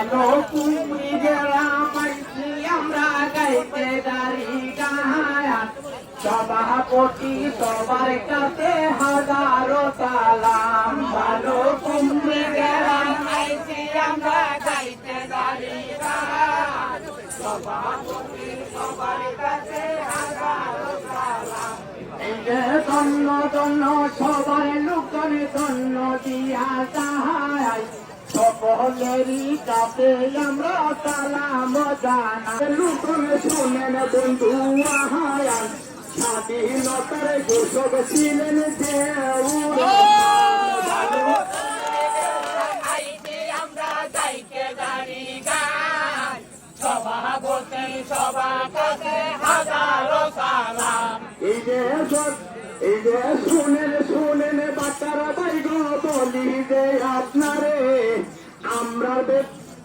ভালো কুমি গেলামাইছি আমরা গাইতে দাঁড়ি গান সভাপতি সবার কাছে হাজারো সালাম। ভালো কুমি গেলামাইছি আমরা গাইতে দাঁড়ি গান সভাপতি সবার কাছে হাজারো সালাম। ধন্য ধন্য, সবার লোকনে ধন্য দিয়া সকলেরই কাছে আমরা সালাম জানাই। লোকনে শুনেন বন্ধু আহায়ান স্বাধীনতার ঘোষক ছিলেন সভা কাছে হাজারো সালাম। এই যে এই যে শুনেন শুনেন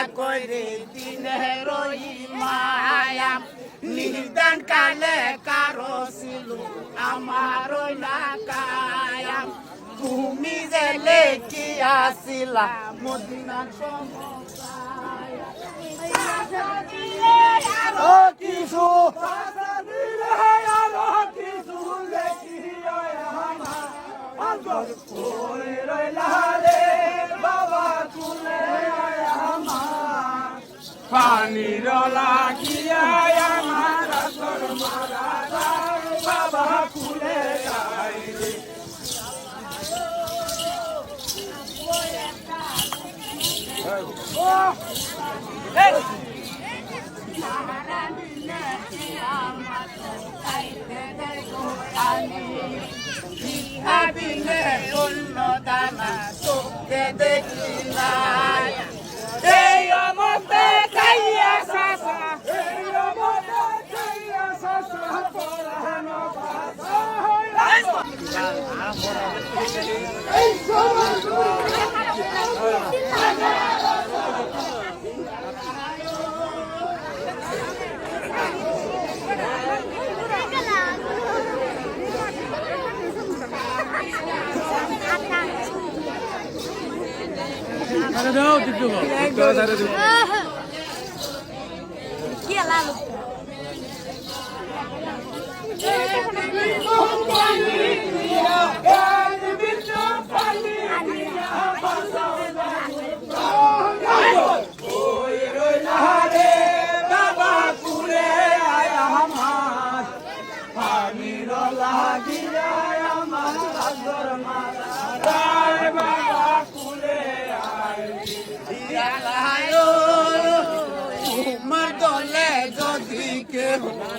ডাক দেখো রে দিনের মায়া। নিদান কালে কারও ছিল আমার কায়া তুমি যে লেখি আসিলা মদিনা কিছু পানির লাগিয়া আমার খুলে যায় Não, não, não, não, Que é lá não, বাবা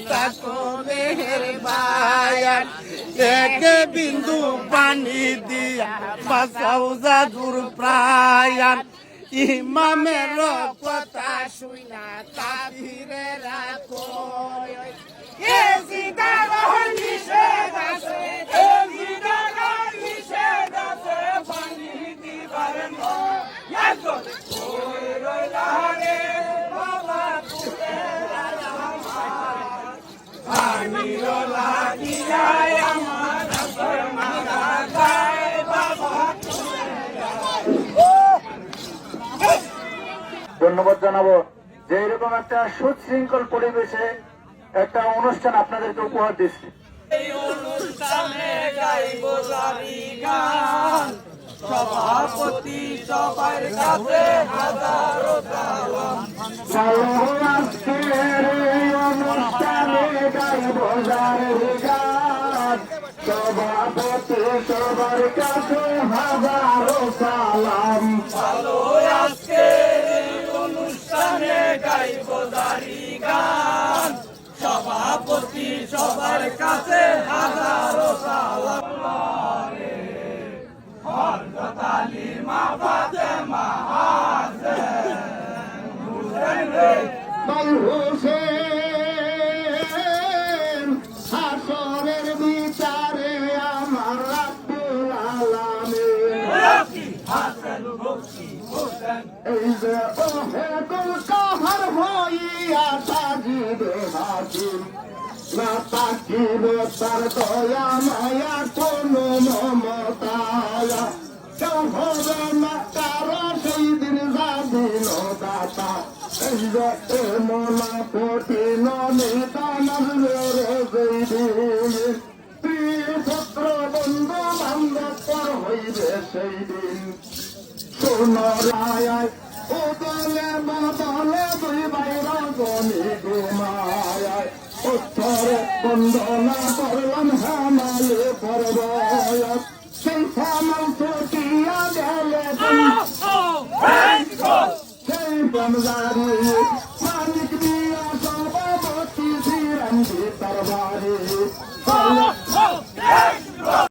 তাকো মেহের বায়ান এক বিন্দু পানি দিয়া বাসাও জাদুর প্রায়ান। ইমামের কথা শুইনা তাবিরে রাখো ধন্যবাদ জানাব। যে এরকম একটা সুশৃঙ্খল পরিবেশে একটা অনুষ্ঠান আপনাদেরকে উপহার দিচ্ছি। এই অনুষ্ঠানে গাইব গান। সভাপতি সবার কাছে হাজারো সালাম। চলো আজকের এই অনুষ্ঠানে গাইব গান। সভাপতি সবার কাছে হাজারো সালাম। দাড়ি গান। সভাপতি সবার কাছে হাজারো সালাম মা হোসেন হাসরের বিচারে আমার রাব্বুল আলামিন। এই যে ওহে না তাকিবে তার দয়া মায়া কোন মমতায়া। হবে না কারও সেই দিন দাতা এই যে মনা কঠিন দিন। পুত্র বন্ধু বান্ধব হইবে সেই দিন। সোনারায় করে বন্দনা করলাম হামালে পরবয়ত সেই সামাল ত্রুটিয়া গেলে সেই বনজারি মালিক দিয়া সর্ববতী শ্রীরাম সীতার